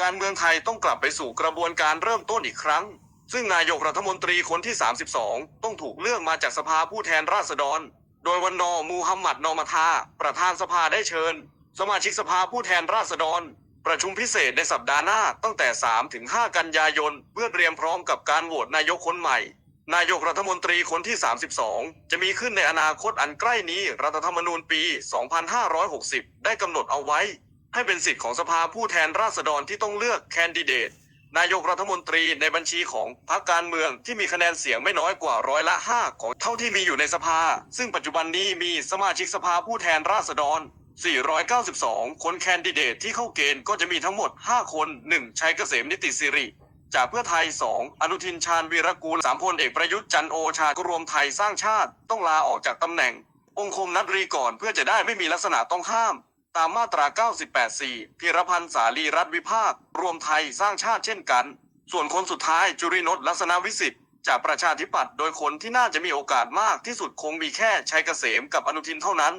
การเมืองไทยต้องกลับไปสู่กระบวนการเริ่มต้นอีกครั้ง ซึ่งนายกรัฐมนตรีคนที่ 32 ต้องถูกเลือกมาจากสภาผู้แทนราษฎร โดยวันนอมูฮัมหมัดนอมาทาประธานสภาได้เชิญ สมาชิกสภาผู้แทนราษฎร ประชุมพิเศษในสัปดาห์หน้าตั้งแต่3ถึง5กันยายน เพื่อเตรียมพร้อมกับการโหวตนายกคนใหม่นายกรัฐมนตรีคนที่ 32 จะมีขึ้นในอนาคตอันใกล้นี้ รัฐธรรมนูญปี 2560 ได้กำหนดเอาไว้ ให้เป็นสิทธิ์ของสภาผู้แทนราษฎรที่ต้องเลือกแคนดิเดต นายกรัฐมนตรีในบัญชีของพรรคการเมืองที่มีคะแนนเสียงไม่น้อยกว่าร้อยละ5ของเท่าที่มีอยู่ในสภา ซึ่งปัจจุบันนี้มีสมาชิกสภาผู้แทนราษฎร 492 คนแคนดิเดตที่เข้าเกณฑ์ก็จะมีทั้งหมด 5 คน 1. ชัยเกษมนิติสิริจากเพื่อไทย 2. อนุทินชาญวีรกูล 3. พลเอกประยุทธ์จันโอชากรวมไทยสร้างชาติ ต้องลาออกจากตำแหน่ง องคมนัดรีก่อนเพื่อจะได้ไม่มีลักษณะต้องห้าม ตามมาตรา 98.4 พิรพันธ์สาลีรัฐวิภาค รวมไทยสร้างชาติเช่นกัน ส่วนคนสุดท้ายจุรินทร์ลักษณะวิสิทธิ์จากประชาธิปัตย์โดยคนที่น่าจะมีโอกาสมากที่สุดคงมีแค่ชัยเกษมกับอนุทินเท่านั้น